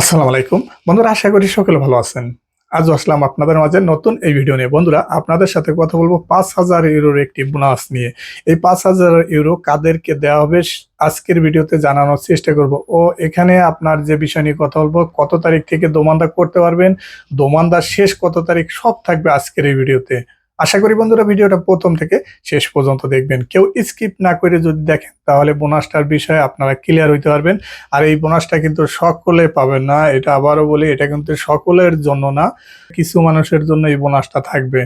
আসসালামু আলাইকুম। বন্ধুরা, আশা করি সকলে ভালো আছেন। আজও আসলাম আপনাদের মাঝে নতুন এই ভিডিও নিয়ে। বন্ধুরা, আপনাদের সাথে কথা বলব পাঁচ হাজার ইউরোর একটি বোনাস নিয়ে। এই পাঁচ হাজার ইউরো কাদেরকে দেওয়া হবে আজকের ভিডিওতে জানানোর চেষ্টা করব। ও, এখানে আপনার যে বিষয় নিয়ে কথা বলব, কত তারিখ থেকে দোমানদা করতে পারবেন, দোমানদার শেষ কত তারিখ সব থাকবে আজকের এই ভিডিওতে। আশা করি বন্ধুরা ভিডিওটা প্রথম থেকে শেষ পর্যন্ত দেখবেন। কেউ স্কিপ না করে যদি দেখেন, তাহলে বোনাসটার বিষয়ে আপনারা ক্লিয়ার হইতে পারবেন। আর এই বোনাসটা কিন্তু সকলে পাবেন না, এটা আবারও বলি, এটা কিন্তু সকলের জন্য না, কিছু মানুষের জন্য এই বোনাসটা থাকবে।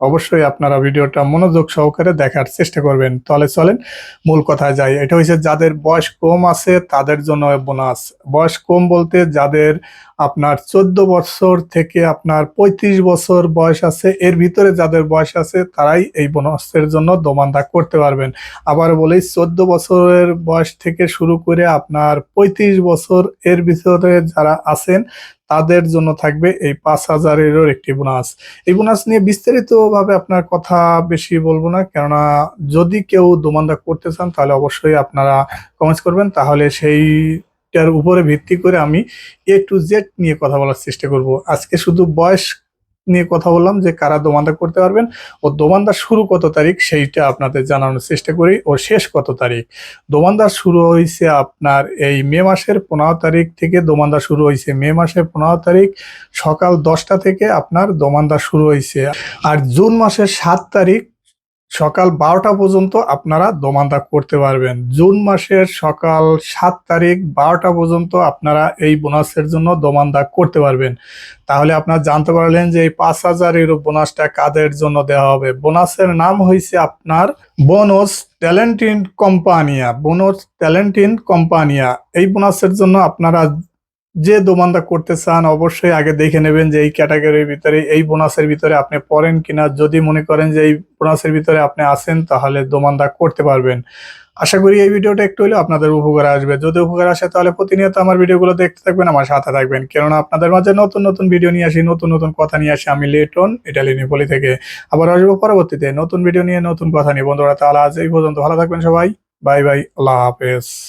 অবশ্যই আপনারা ভিডিওটা মনোযোগ সহকারে দেখার চেষ্টা করবেন। তাহলে চলেন, মূল কথায় যাই। এটা হচ্ছে যাদের বয়স কম আছে, তাদের জন্য বোনাস বয়স কম বলতে যাদের আপনার চোদ্দ বছর থেকে আপনার পঁয়ত্রিশ বছর বয়স আছে, এর ভিতরে যাদের বয়স আছে তারাই এই বোনাসের জন্য দোমান্দা করতে পারবেন। আবার বলি, চোদ্দ বছরের বয়স থেকে শুরু করে আপনার পঁয়ত্রিশ বছর এর ভিতরে যারা আছেন, তাদের জন্য থাকবে এই পাঁচ হাজারেরও একটি বোনাস। এই বোনাস নিয়ে বিস্তারিতভাবে আপনার কথা বেশি বলব না, কেননা যদি কেউ দোমান্দা করতে চান তাহলে অবশ্যই আপনারা কমেন্টস করবেন, তাহলে সেইটার উপরে ভিত্তি করে আমি এ টু জেড নিয়ে কথা বলার চেষ্টা করব। আজকে শুধু বয়স নিয়ে কথা বললাম যে কারা দোমান্দা করতে পারবেন ও দোমান্দা শুরু কত তারিখ সেইটা আপনাদের জানানোর চেষ্টা করি ও শেষ কত তারিখ। দোমান্দা শুরু হয়েছে আপনার এই মে মাসের পনেরো তারিখ থেকে দোমান্দা শুরু হয়েছে মে মাসের পনেরো তারিখ সকাল দশটা থেকে আপনার দোমান্দা শুরু হয়েছে আর জুন মাসের সাত তারিখ সকাল বারোটা পর্যন্ত আপনারা দোমান্দা করতে পারবেন। জুন মাসের সকাল সাত তারিখ বারোটা পর্যন্ত আপনারা এই বোনাসের জন্য দোমান্দা করতে পারবেন। তাহলে আপনারা জানতে পারলেন যে এই পাঁচ হাজার ইউরো বোনাসটা কাদের জন্য দেওয়া হবে? বোনাসের নাম হয়েছে আপনার বোনস ট্যালেন্টিন কোম্পানিয়া বোনস ট্যালেন্টিন কোম্পানিয়া এই বোনাসের জন্য আপনারা যে দোমান্দা করতে চান, অবশ্যই আগে দেখে নেবেন যে এই ক্যাটাগরির ভিতরে, এই বোনাসের ভিতরে আপনি পড়েন কিনা। যদি মনে করেন যে এই বোনাসের ভিতরে আপনি আসেন তাহলে দোমান্দা করতে পারবেন। আশা করি এই ভিডিওটা একটু হলেও আপনাদের উপকার আসবে। যদি উপকার আসে, তাহলে প্রতিনিয়ত আমার ভিডিওগুলো দেখতে থাকবেন, আমার সাথে থাকবেন। কেননা আপনাদের মাঝে নতুন নতুন ভিডিও নিয়ে আসি, নতুন নতুন কথা নিয়ে আসি, আমি লেটন ইটালি নেপলি থেকে। আবার আসব পরবর্তীতে নতুন ভিডিও নিয়ে, নতুন কথা নিয়ে। বন্ধুরা, তাহলে আজ এই পর্যন্ত। ভালো থাকবেন সবাই। Bye bye. আল্লাহ হাফেজ।